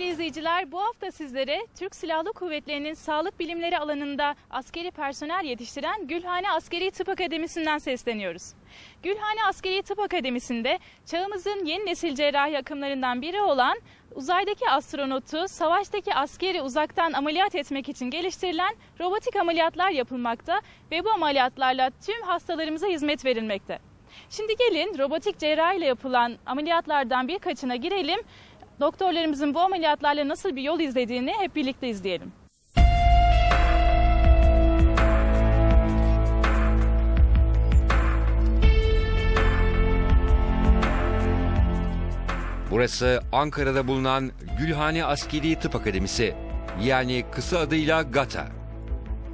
Sevgili izleyiciler, bu hafta sizlere Türk Silahlı Kuvvetleri'nin sağlık bilimleri alanında askeri personel yetiştiren Gülhane Askeri Tıp Akademisi'nden sesleniyoruz. Gülhane Askeri Tıp Akademisi'nde çağımızın yeni nesil cerrahi akımlarından biri olan uzaydaki astronotu savaştaki askeri uzaktan ameliyat etmek için geliştirilen robotik ameliyatlar yapılmakta ve bu ameliyatlarla tüm hastalarımıza hizmet verilmekte. Şimdi gelin robotik cerrahi ile yapılan ameliyatlardan birkaçına girelim. Doktorlarımızın bu ameliyatlarla nasıl bir yol izlediğini hep birlikte izleyelim. Burası Ankara'da bulunan Gülhane Askeri Tıp Akademisi. Yani kısa adıyla GATA.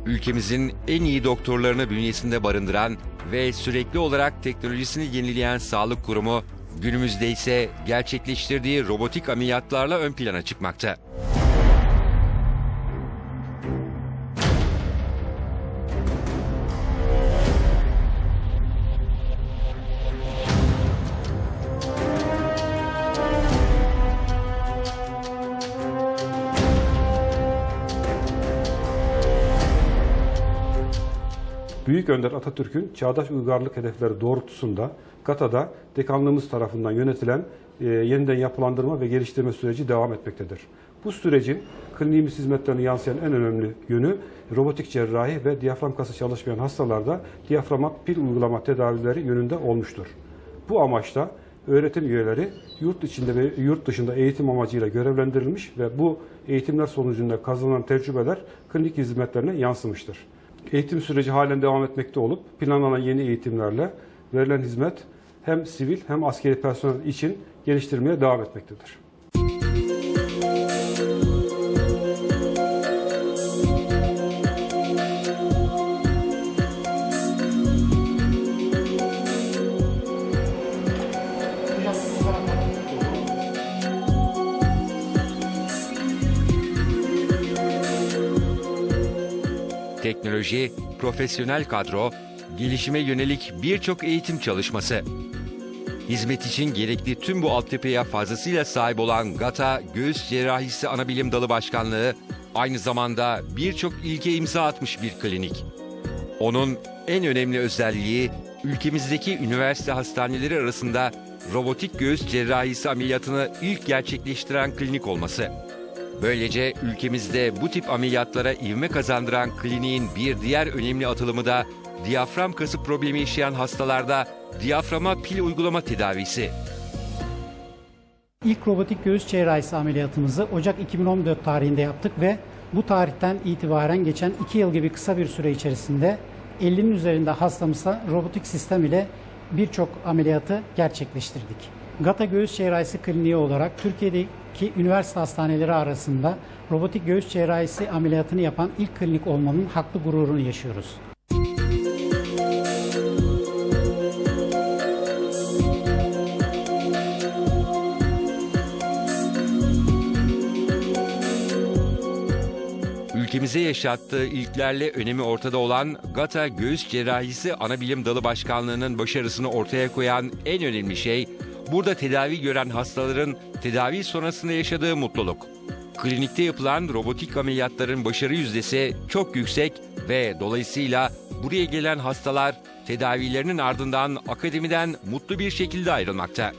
Ülkemizin en iyi doktorlarını bünyesinde barındıran ve sürekli olarak teknolojisini yenileyen sağlık kurumu günümüzde ise gerçekleştirdiği robotik ameliyatlarla ön plana çıkmakta. Büyük Önder Atatürk'ün çağdaş uygarlık hedefleri doğrultusunda GATA'da dekanlığımız tarafından yönetilen e, yeniden yapılandırma ve geliştirme süreci devam etmektedir. Bu sürecin kliniğimiz hizmetlerine yansıyan en önemli yönü robotik cerrahi ve diyafram kası çalışmayan hastalarda diyaframa pil uygulama tedavileri yönünde olmuştur. Bu amaçla öğretim üyeleri yurt içinde ve yurt dışında eğitim amacıyla görevlendirilmiş ve bu eğitimler sonucunda kazanılan tecrübeler klinik hizmetlerine yansımıştır. Eğitim süreci halen devam etmekte olup planlanan yeni eğitimlerle verilen hizmet hem sivil hem askeri personel için geliştirmeye devam etmektedir. Teknoloji, profesyonel kadro, gelişime yönelik birçok eğitim çalışması. Hizmet için gerekli tüm bu altyapıya fazlasıyla sahip olan GATA Göğüs Cerrahisi Anabilim Dalı Başkanlığı aynı zamanda birçok ilke imza atmış bir klinik. Onun en önemli özelliği ülkemizdeki üniversite hastaneleri arasında robotik göğüs cerrahisi ameliyatını ilk gerçekleştiren klinik olması. Böylece ülkemizde bu tip ameliyatlara ivme kazandıran kliniğin bir diğer önemli atılımı da diyafram kası problemi yaşayan hastalarda diyaframa pil uygulama tedavisi. İlk robotik göğüs cerrahisi ameliyatımızı Ocak 2014 tarihinde yaptık ve bu tarihten itibaren geçen 2 yıl gibi kısa bir süre içerisinde 50'nin üzerinde hastamızla robotik sistem ile birçok ameliyatı gerçekleştirdik. Gata Göğüs Cerrahisi Kliniği olarak Türkiye'deki üniversite hastaneleri arasında robotik göğüs cerrahisi ameliyatını yapan ilk klinik olmanın haklı gururunu yaşıyoruz. Ülkemize yaşattığı ilklerle önemi ortada olan GATA Göğüs Cerrahisi Anabilim Dalı Başkanlığı'nın başarısını ortaya koyan en önemli şey burada tedavi gören hastaların tedavi sonrasında yaşadığı mutluluk. Klinikte yapılan robotik ameliyatların başarı yüzdesi çok yüksek ve dolayısıyla buraya gelen hastalar tedavilerinin ardından akademiden mutlu bir şekilde ayrılmakta.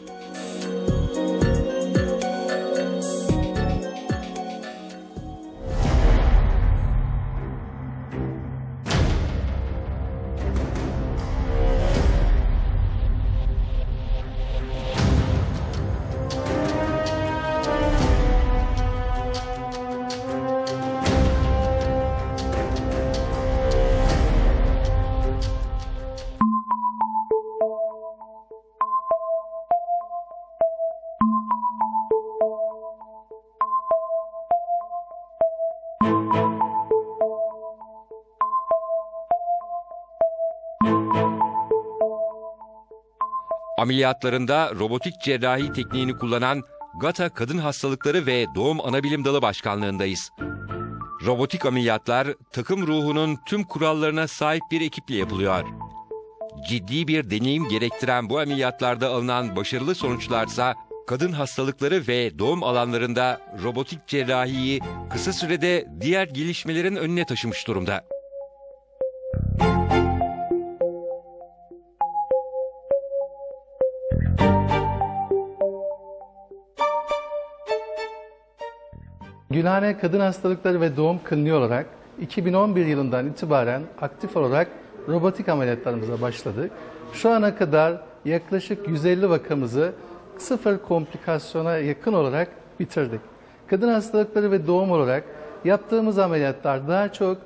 Ameliyatlarında robotik cerrahi tekniğini kullanan GATA Kadın Hastalıkları ve Doğum Anabilim Dalı Başkanlığındayız. Robotik ameliyatlar takım ruhunun tüm kurallarına sahip bir ekiple yapılıyor. Ciddi bir deneyim gerektiren bu ameliyatlarda alınan başarılı sonuçlarsa kadın hastalıkları ve doğum alanlarında robotik cerrahiyi kısa sürede diğer gelişmelerin önüne taşımış durumda. Gülhane Kadın Hastalıkları ve Doğum Kliniği olarak 2011 yılından itibaren aktif olarak robotik ameliyatlarımıza başladık. Şu ana kadar yaklaşık 150 vakamızı sıfır komplikasyona yakın olarak bitirdik. Kadın hastalıkları ve doğum olarak yaptığımız ameliyatlar daha çok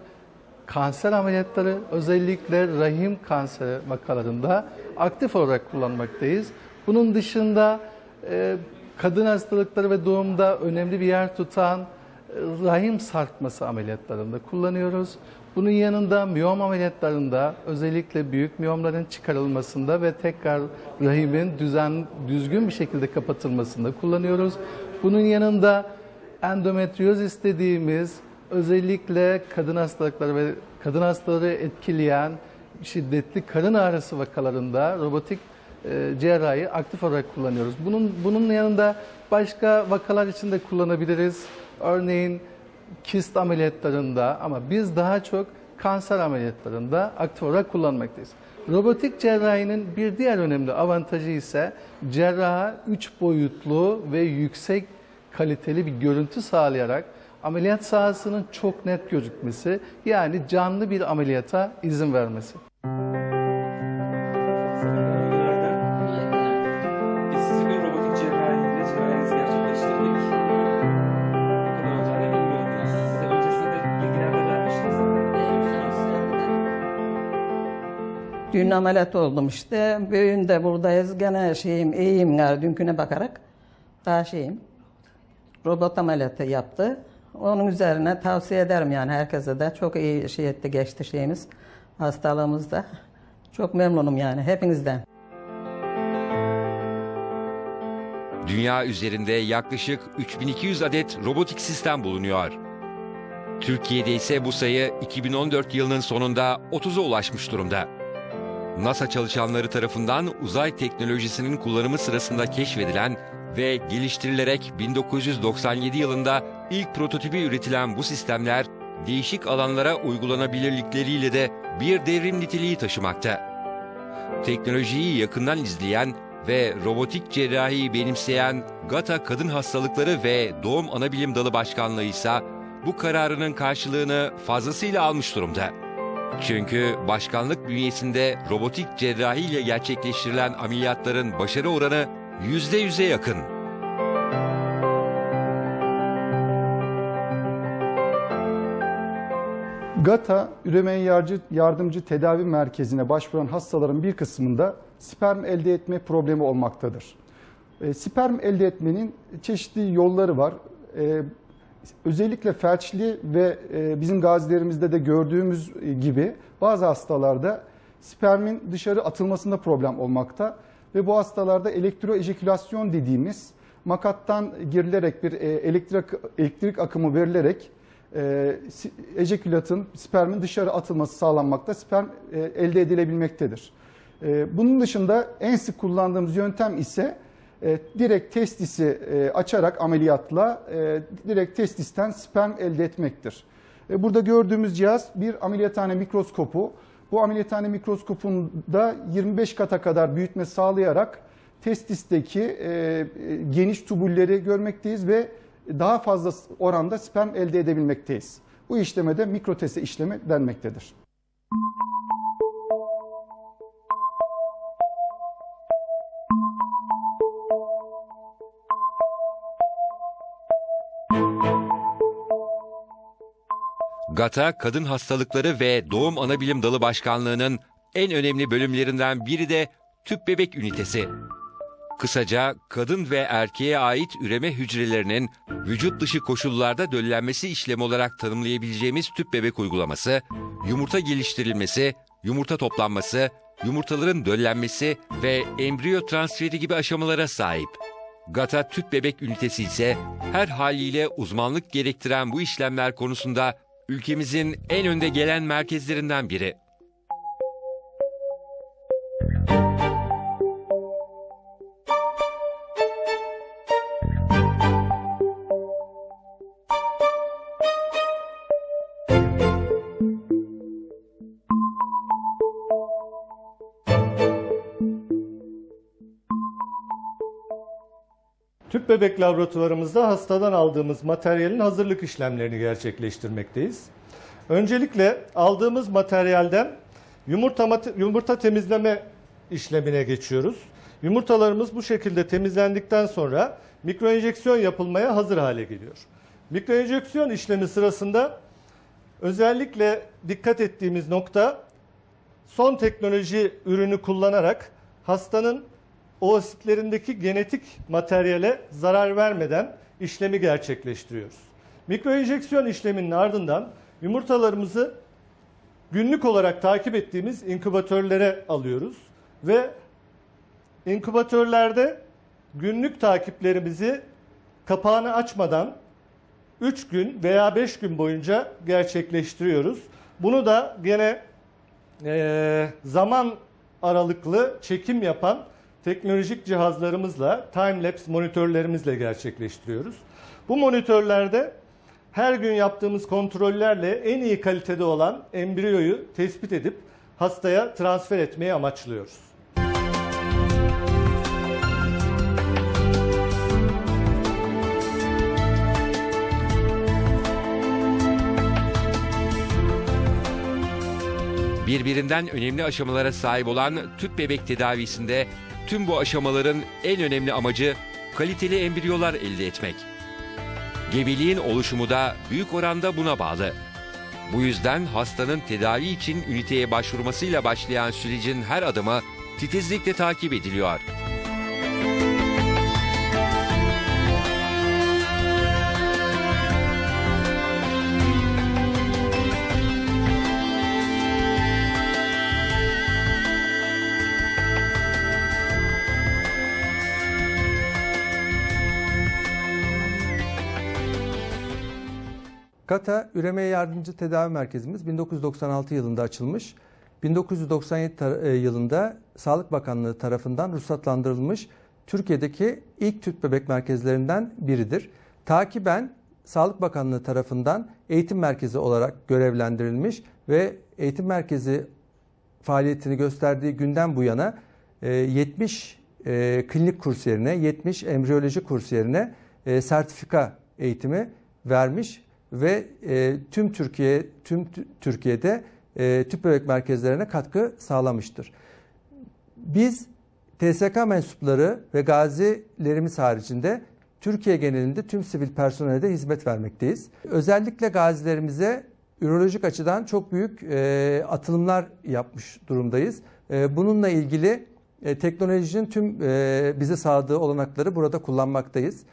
kanser ameliyatları özellikle rahim kanseri vakalarında aktif olarak kullanmaktayız. Bunun dışında kadın hastalıkları ve doğumda önemli bir yer tutan rahim sarkması ameliyatlarında kullanıyoruz. Bunun yanında miyom ameliyatlarında özellikle büyük miyomların çıkarılmasında ve tekrar rahimin düzen düzgün bir şekilde kapatılmasında kullanıyoruz. Bunun yanında endometriozis dediğimiz özellikle kadın hastalıkları ve kadın hastaları etkileyen şiddetli karın ağrısı vakalarında robotik e, cerrahi aktif olarak kullanıyoruz. Bunun bunun yanında başka vakalar için de kullanabiliriz. Örneğin kist ameliyatlarında ama biz daha çok kanser ameliyatlarında aktif olarak kullanmaktayız. Robotik cerrahinin bir diğer önemli avantajı ise cerraha 3 boyutlu ve yüksek kaliteli bir görüntü sağlayarak ameliyat sahasının çok net gözükmesi yani canlı bir ameliyata izin vermesi. Dün ameliyat oldum işte. Bugün de buradayız. Gene şeyim iyiyim yani dünküne bakarak. Daha şeyim. Robot ameliyatı yaptı. Onun üzerine tavsiye ederim yani herkese de. Çok iyi şey etti geçti şeyimiz. Hastalığımızda. Çok memnunum yani hepinizden. Dünya üzerinde yaklaşık 3200 adet robotik sistem bulunuyor. Türkiye'de ise bu sayı 2014 yılının sonunda 30'a ulaşmış durumda. NASA çalışanları tarafından uzay teknolojisinin kullanımı sırasında keşfedilen ve geliştirilerek 1997 yılında ilk prototipi üretilen bu sistemler değişik alanlara uygulanabilirlikleriyle de bir devrim niteliği taşımakta. Teknolojiyi yakından izleyen ve robotik cerrahiyi benimseyen GATA Kadın Hastalıkları ve Doğum Anabilim Dalı Başkanlığı ise bu kararının karşılığını fazlasıyla almış durumda. Çünkü başkanlık bünyesinde robotik cerrahi ile gerçekleştirilen ameliyatların başarı oranı %100'e yakın. GATA, üreme yardımcı, yardımcı tedavi merkezine başvuran hastaların bir kısmında sperm elde etme problemi olmaktadır. E, sperm elde etmenin çeşitli yolları var. E, özellikle felçli ve e, bizim gazilerimizde de gördüğümüz gibi bazı hastalarda spermin dışarı atılmasında problem olmakta ve bu hastalarda elektroejekülasyon dediğimiz makattan girilerek bir e, elektrik elektrik akımı verilerek e, ejekülatın, spermin dışarı atılması sağlanmakta, sperm e, elde edilebilmektedir. E, bunun dışında en sık kullandığımız yöntem ise e, direkt testisi e, açarak ameliyatla e, direkt testisten sperm elde etmektir. E, burada gördüğümüz cihaz bir ameliyathane mikroskopu. Bu ameliyathane mikroskopunda 25 kata kadar büyütme sağlayarak testisteki e, geniş tubulleri görmekteyiz ve daha fazla oranda sperm elde edebilmekteyiz. Bu işleme de mikrotese işlemi denmektedir. GATA Kadın Hastalıkları ve Doğum Anabilim Dalı Başkanlığı'nın en önemli bölümlerinden biri de tüp bebek ünitesi. Kısaca kadın ve erkeğe ait üreme hücrelerinin vücut dışı koşullarda döllenmesi işlemi olarak tanımlayabileceğimiz tüp bebek uygulaması, yumurta geliştirilmesi, yumurta toplanması, yumurtaların döllenmesi ve embriyo transferi gibi aşamalara sahip. GATA tüp bebek ünitesi ise her haliyle uzmanlık gerektiren bu işlemler konusunda ülkemizin en önde gelen merkezlerinden biri. Tüp bebek laboratuvarımızda hastadan aldığımız materyalin hazırlık işlemlerini gerçekleştirmekteyiz. Öncelikle aldığımız materyalden yumurta, yumurta temizleme işlemine geçiyoruz. Yumurtalarımız bu şekilde temizlendikten sonra mikroenjeksiyon yapılmaya hazır hale geliyor. Mikroenjeksiyon işlemi sırasında özellikle dikkat ettiğimiz nokta son teknoloji ürünü kullanarak hastanın oositlerindeki genetik materyale zarar vermeden işlemi gerçekleştiriyoruz. Mikroenjeksiyon işleminin ardından yumurtalarımızı günlük olarak takip ettiğimiz inkübatörlere alıyoruz ve inkübatörlerde günlük takiplerimizi kapağını açmadan 3 gün veya 5 gün boyunca gerçekleştiriyoruz. Bunu da gene e, zaman aralıklı çekim yapan teknolojik cihazlarımızla, time lapse monitörlerimizle gerçekleştiriyoruz. Bu monitörlerde her gün yaptığımız kontrollerle en iyi kalitede olan embriyoyu tespit edip hastaya transfer etmeyi amaçlıyoruz. Birbirinden önemli aşamalara sahip olan tüp bebek tedavisinde tüm bu aşamaların en önemli amacı kaliteli embriyolar elde etmek. Gebeliğin oluşumu da büyük oranda buna bağlı. Bu yüzden hastanın tedavi için üniteye başvurmasıyla başlayan sürecin her adımı titizlikle takip ediliyor. Kata Üremeye Yardımcı Tedavi Merkezimiz 1996 yılında açılmış. 1997 tar- e, yılında Sağlık Bakanlığı tarafından ruhsatlandırılmış Türkiye'deki ilk tüp bebek merkezlerinden biridir. Takiben Sağlık Bakanlığı tarafından eğitim merkezi olarak görevlendirilmiş ve eğitim merkezi faaliyetini gösterdiği günden bu yana e, 70 e, klinik kurs yerine 70 embriyoloji kurs yerine e, sertifika eğitimi vermiş ve e, tüm Türkiye tüm Türkiye'de e, tüp bebek merkezlerine katkı sağlamıştır. Biz TSK mensupları ve gazilerimiz haricinde Türkiye genelinde tüm sivil personele de hizmet vermekteyiz. Özellikle gazilerimize ürolojik açıdan çok büyük e, atılımlar yapmış durumdayız. E, bununla ilgili e, teknolojinin tüm e, bize sağladığı olanakları burada kullanmaktayız.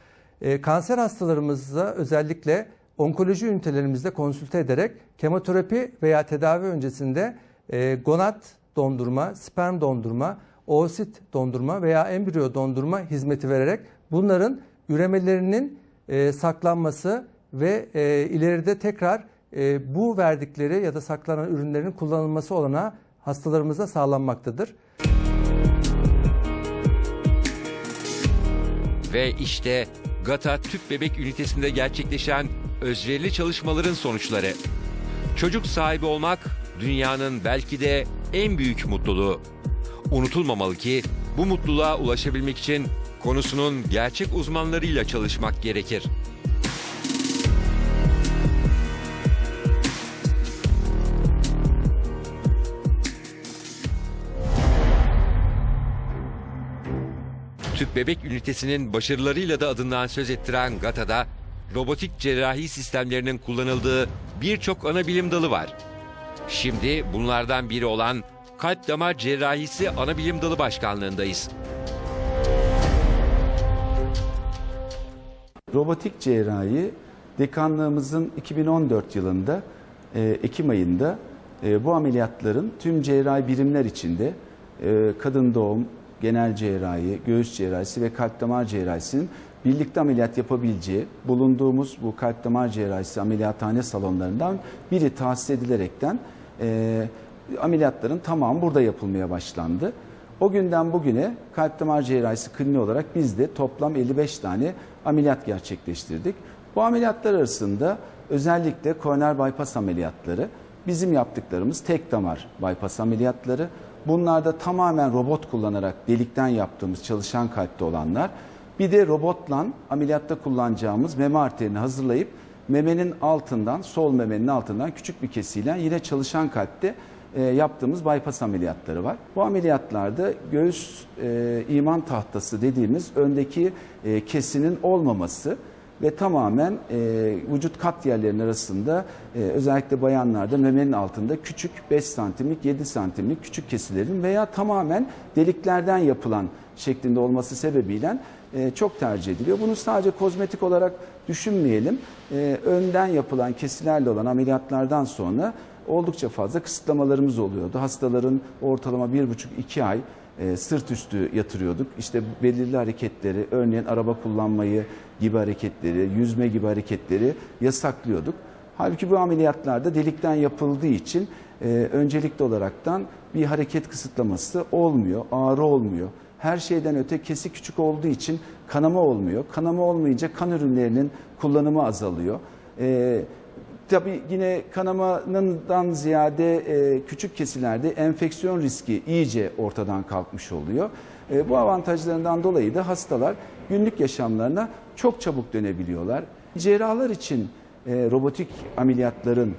E, kanser hastalarımızla özellikle onkoloji ünitelerimizde konsülte ederek kemoterapi veya tedavi öncesinde e, gonat dondurma, sperm dondurma, oosit dondurma veya embriyo dondurma hizmeti vererek bunların üremelerinin e, saklanması ve e, ileride tekrar e, bu verdikleri ya da saklanan ürünlerin kullanılması olana hastalarımıza sağlanmaktadır. Ve işte GATA tüp bebek ünitesinde gerçekleşen özverili çalışmaların sonuçları. Çocuk sahibi olmak dünyanın belki de en büyük mutluluğu. Unutulmamalı ki bu mutluluğa ulaşabilmek için konusunun gerçek uzmanlarıyla çalışmak gerekir. Tüp bebek ünitesinin başarılarıyla da adından söz ettiren GATA'da robotik cerrahi sistemlerinin kullanıldığı birçok ana bilim dalı var. Şimdi bunlardan biri olan kalp damar cerrahisi ana bilim dalı başkanlığındayız. Robotik cerrahi dekanlığımızın 2014 yılında e, Ekim ayında e, bu ameliyatların tüm cerrahi birimler içinde e, kadın doğum, genel cerrahi, göğüs cerrahisi ve kalp damar cerrahisinin birlikte ameliyat yapabileceği bulunduğumuz bu kalp damar cerrahisi ameliyathane salonlarından biri tahsis edilerekten e, ameliyatların tamamı burada yapılmaya başlandı. O günden bugüne kalp damar cerrahisi kliniği olarak biz de toplam 55 tane ameliyat gerçekleştirdik. Bu ameliyatlar arasında özellikle koroner bypass ameliyatları, bizim yaptıklarımız tek damar bypass ameliyatları, bunlarda tamamen robot kullanarak delikten yaptığımız çalışan kalpte olanlar Bir de robotla ameliyatta kullanacağımız meme arterini hazırlayıp memenin altından, sol memenin altından küçük bir kesiyle yine çalışan kalpte e, yaptığımız bypass ameliyatları var. Bu ameliyatlarda göğüs e, iman tahtası dediğimiz öndeki e, kesinin olmaması ve tamamen e, vücut kat yerlerinin arasında e, özellikle bayanlarda memenin altında küçük 5 santimlik 7 santimlik küçük kesilerin veya tamamen deliklerden yapılan şeklinde olması sebebiyle e, çok tercih ediliyor. Bunu sadece kozmetik olarak düşünmeyelim. E, önden yapılan kesilerle olan ameliyatlardan sonra oldukça fazla kısıtlamalarımız oluyordu. Hastaların ortalama 1,5-2 ay e, sırt üstü yatırıyorduk. İşte belirli hareketleri, örneğin araba kullanmayı gibi hareketleri, yüzme gibi hareketleri yasaklıyorduk. Halbuki bu ameliyatlarda delikten yapıldığı için e, öncelikli olaraktan bir hareket kısıtlaması olmuyor, ağrı olmuyor. Her şeyden öte kesi küçük olduğu için kanama olmuyor. Kanama olmayınca kan ürünlerinin kullanımı azalıyor. E, Tabii yine kanamanından ziyade e, küçük kesilerde enfeksiyon riski iyice ortadan kalkmış oluyor. E, bu avantajlarından dolayı da hastalar günlük yaşamlarına çok çabuk dönebiliyorlar. Cerrahlar için e, robotik ameliyatların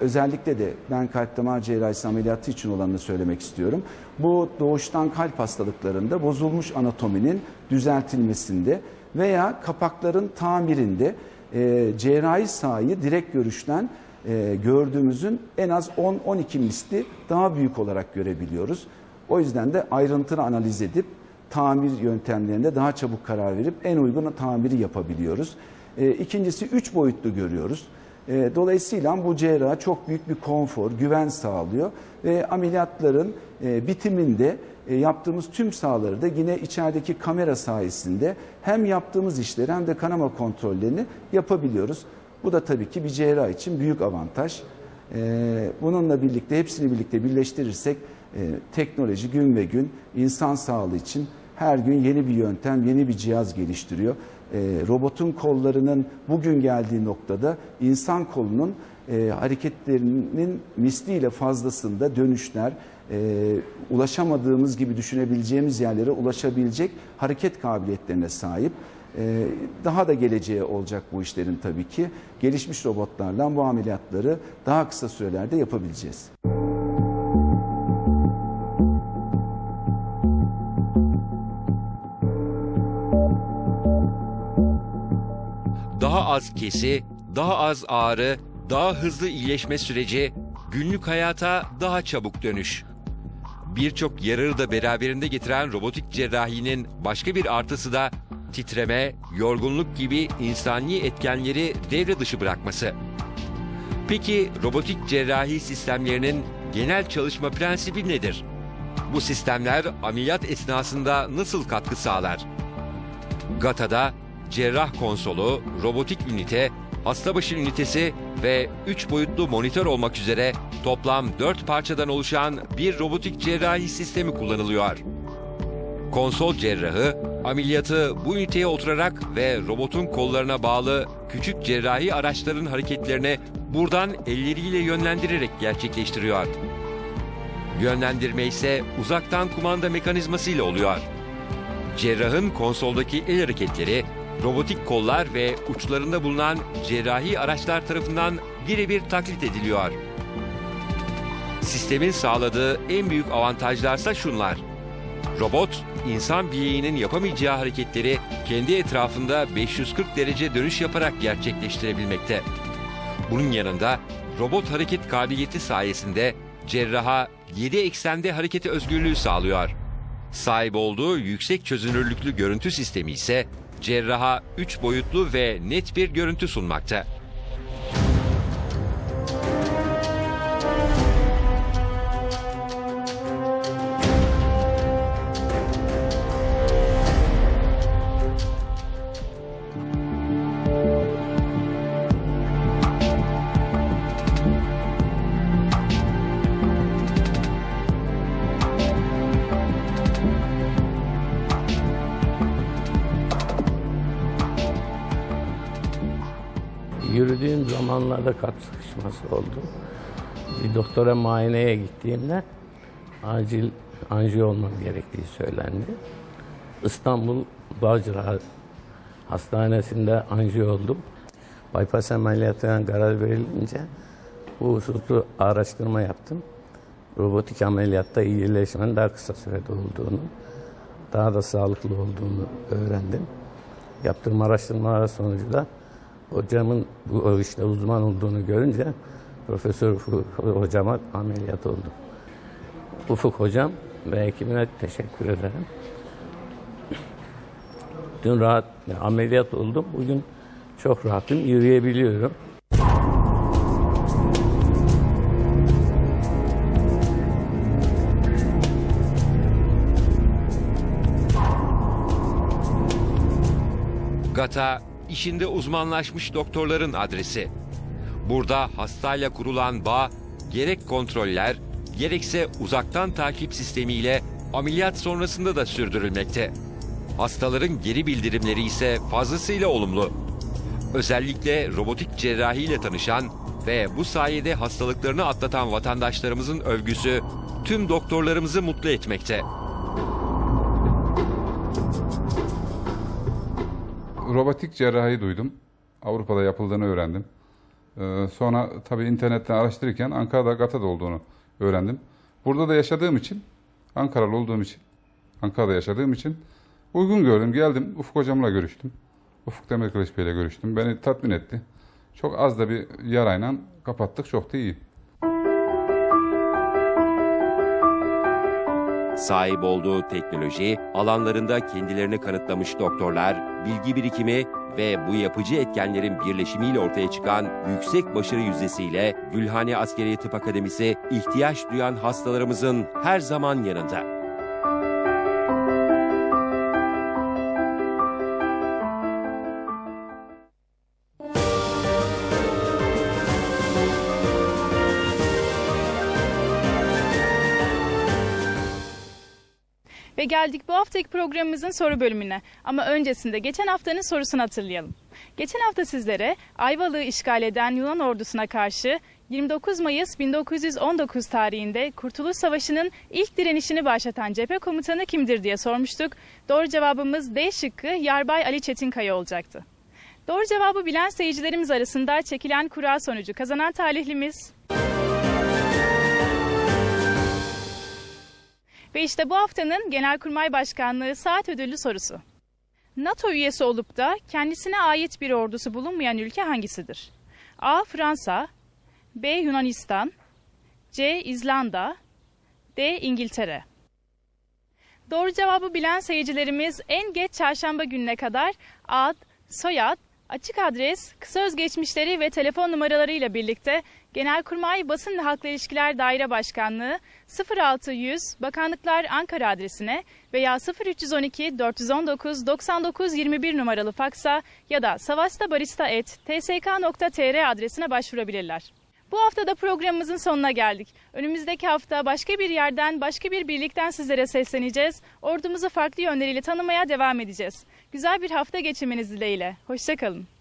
özellikle de ben kalp damar cerrahisi ameliyatı için olanını söylemek istiyorum. Bu doğuştan kalp hastalıklarında bozulmuş anatominin düzeltilmesinde veya kapakların tamirinde e, cerrahi sahayı direkt görüşten e, gördüğümüzün en az 10-12 misli daha büyük olarak görebiliyoruz. O yüzden de ayrıntılı analiz edip tamir yöntemlerinde daha çabuk karar verip en uygun tamiri yapabiliyoruz. E, ikincisi 3 boyutlu görüyoruz. E, dolayısıyla bu cerraha çok büyük bir konfor, güven sağlıyor ve ameliyatların e, bitiminde yaptığımız tüm sahaları da yine içerideki kamera sayesinde hem yaptığımız işleri hem de kanama kontrollerini yapabiliyoruz. Bu da tabii ki bir cerrah için büyük avantaj. E, bununla birlikte hepsini birlikte birleştirirsek e, teknoloji gün ve gün insan sağlığı için her gün yeni bir yöntem, yeni bir cihaz geliştiriyor. E, robotun kollarının bugün geldiği noktada insan kolunun e, hareketlerinin misliyle fazlasında dönüşler, e, ulaşamadığımız gibi düşünebileceğimiz yerlere ulaşabilecek hareket kabiliyetlerine sahip. E, daha da geleceğe olacak bu işlerin tabii ki. Gelişmiş robotlarla bu ameliyatları daha kısa sürelerde yapabileceğiz. Daha az kesi, daha az ağrı, daha hızlı iyileşme süreci, günlük hayata daha çabuk dönüş. Birçok yararı da beraberinde getiren robotik cerrahinin başka bir artısı da titreme, yorgunluk gibi insani etkenleri devre dışı bırakması. Peki robotik cerrahi sistemlerinin genel çalışma prensibi nedir? Bu sistemler ameliyat esnasında nasıl katkı sağlar? GATA'da cerrah konsolu, robotik ünite, hasta başı ünitesi ve 3 boyutlu monitör olmak üzere toplam 4 parçadan oluşan bir robotik cerrahi sistemi kullanılıyor. Konsol cerrahı ameliyatı bu üniteye oturarak ve robotun kollarına bağlı küçük cerrahi araçların hareketlerine buradan elleriyle yönlendirerek gerçekleştiriyor. Yönlendirme ise uzaktan kumanda mekanizmasıyla oluyor. Cerrahın konsoldaki el hareketleri, robotik kollar ve uçlarında bulunan cerrahi araçlar tarafından birebir taklit ediliyor. Sistemin sağladığı en büyük avantajlarsa şunlar. Robot, insan bileğinin yapamayacağı hareketleri kendi etrafında 540 derece dönüş yaparak gerçekleştirebilmekte. Bunun yanında robot hareket kabiliyeti sayesinde cerraha 7 eksende hareket özgürlüğü sağlıyor. Sahip olduğu yüksek çözünürlüklü görüntü sistemi ise cerraha 3 boyutlu ve net bir görüntü sunmakta. Zamanlarda kalp sıkışması oldu. Bir doktora muayeneye gittiğimde acil anjiyo olmam gerektiği söylendi. İstanbul Bağcılar Hastanesi'nde anjiyo oldum. Bypass ameliyatına karar verilince bu hususu araştırma yaptım. Robotik ameliyatta iyileşmenin daha kısa sürede olduğunu, daha da sağlıklı olduğunu öğrendim. Yaptığım araştırmalar sonucu da hocamın bu işte uzman olduğunu görünce Profesör Ufuk hocama ameliyat oldum. Ufuk hocam ve ekibine teşekkür ederim. Dün rahat yani ameliyat oldum. Bugün çok rahatım, yürüyebiliyorum. GATA, işinde uzmanlaşmış doktorların adresi. Burada hastayla kurulan bağ, gerek kontroller, gerekse uzaktan takip sistemiyle ameliyat sonrasında da sürdürülmekte. Hastaların geri bildirimleri ise fazlasıyla olumlu. Özellikle robotik cerrahi ile tanışan ve bu sayede hastalıklarını atlatan vatandaşlarımızın övgüsü tüm doktorlarımızı mutlu etmekte. Robotik cerrahi duydum. Avrupa'da yapıldığını öğrendim. Ee, sonra tabii internetten araştırırken Ankara'da GATA'da olduğunu öğrendim. Burada da yaşadığım için, Ankaralı olduğum için, Ankara'da yaşadığım için uygun gördüm. Geldim, Ufuk hocamla görüştüm. Ufuk Demirkılıç Bey ile görüştüm. Beni tatmin etti. Çok az da bir yarayla kapattık. Çok da iyi. Sahip olduğu teknoloji alanlarında kendilerini kanıtlamış doktorlar, bilgi birikimi ve bu yapıcı etkenlerin birleşimiyle ortaya çıkan yüksek başarı yüzdesiyle Gülhane Askeri Tıp Akademisi ihtiyaç duyan hastalarımızın her zaman yanında. Geldik bu haftaki programımızın soru bölümüne. Ama öncesinde geçen haftanın sorusunu hatırlayalım. Geçen hafta sizlere Ayvalık'ı işgal eden Yunan ordusuna karşı 29 Mayıs 1919 tarihinde Kurtuluş Savaşı'nın ilk direnişini başlatan cephe komutanı kimdir diye sormuştuk. Doğru cevabımız D şıkkı Yarbay Ali Çetinkaya olacaktı. Doğru cevabı bilen seyircilerimiz arasında çekilen kura sonucu kazanan talihlimiz Ve işte bu haftanın Genelkurmay Başkanlığı saat ödüllü sorusu. NATO üyesi olup da kendisine ait bir ordusu bulunmayan ülke hangisidir? A. Fransa B. Yunanistan C. İzlanda D. İngiltere Doğru cevabı bilen seyircilerimiz en geç çarşamba gününe kadar ad, soyad, açık adres, kısa özgeçmişleri ve telefon numaralarıyla birlikte Genelkurmay Basın ve Halkla İlişkiler Daire Başkanlığı 0600 Bakanlıklar Ankara adresine veya 0312 419 99 21 numaralı faksa ya da savastabarista.tsk.tr adresine başvurabilirler. Bu hafta da programımızın sonuna geldik. Önümüzdeki hafta başka bir yerden, başka bir birlikten sizlere sesleneceğiz. Ordumuzu farklı yönleriyle tanımaya devam edeceğiz. Güzel bir hafta geçirmeniz dileğiyle. Hoşçakalın.